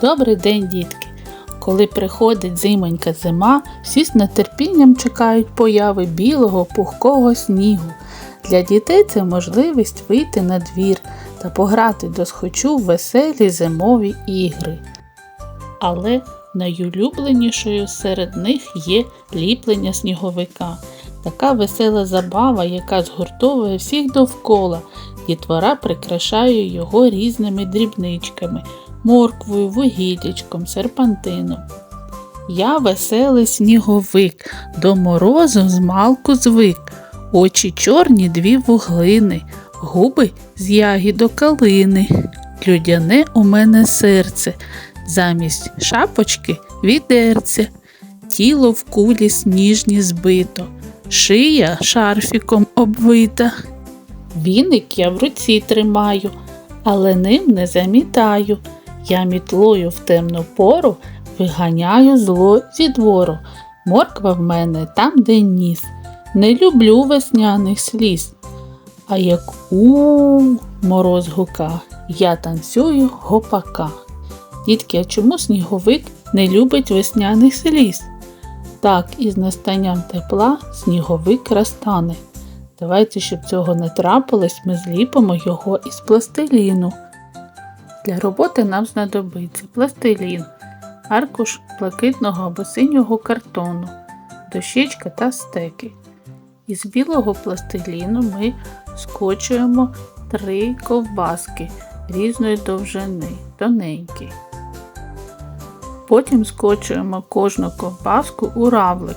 Добрий день, дітки! Коли приходить зимонька зима, всі з нетерпінням чекають появи білого пухкого снігу. Для дітей це можливість вийти на двір та пограти досхочу в веселі зимові ігри. Але найулюбленішою серед них є ліплення сніговика. Така весела забава, яка згуртовує всіх довкола. Дітвора прикрашає його різними дрібничками, морквою, вугіллячком, серпантином. Я веселий сніговик, до морозу змалку звик, очі чорні дві вуглини, губи з ягідо калини. Людяне у мене серце, замість шапочки відерце, тіло в кулі сніжні збито, шия шарфіком обвита. Віник я в руці тримаю, але ним не замітаю. Я мітлою в темну пору виганяю зло зі двору. Морква в мене там, де ніс. Не люблю весняних сліз. А як у мороз гука, я танцюю гопака. Дітки, а чому сніговик не любить весняних сліз? Так, із настанням тепла сніговик розтане. Давайте, щоб цього не трапилось, ми зліпимо його із пластиліну. Для роботи нам знадобиться пластилін, аркуш блакитного або синього картону, дощечка та стеки. Із білого пластиліну ми скочуємо три ковбаски різної довжини, тоненькі. Потім скочуємо кожну ковбаску у равлик.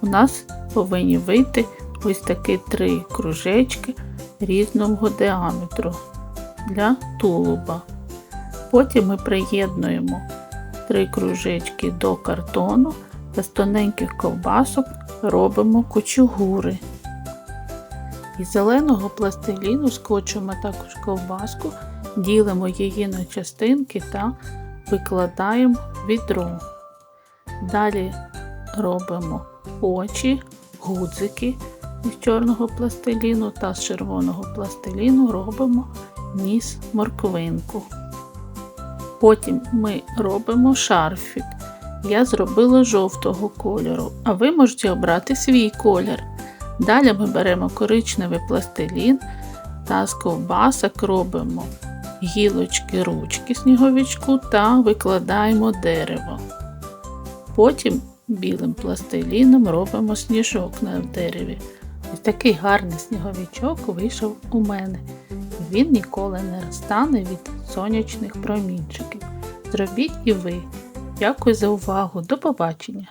У нас повинні вийти ось такі три кружечки різного діаметру для тулуба. Потім ми приєднуємо три кружечки до картону та з тоненьких ковбасок робимо кучугури. Із зеленого пластиліну скочуємо також ковбаску, ділимо її на частинки та викладаємо відро. Далі робимо очі, гудзики із чорного пластиліну та з червоного пластиліну робимо ніс морквинку. Потім ми робимо шарфік. Я зробила жовтого кольору, а ви можете обрати свій колір. Далі ми беремо коричневий пластилін та з ковбасок робимо гілочки ручки сніговичку та викладаємо дерево. Потім білим пластиліном робимо сніжок на дереві. Ось такий гарний сніговичок вийшов у мене. Він ніколи не розтане від сонячних промінчиків. Зробіть і ви. Дякую за увагу. До побачення!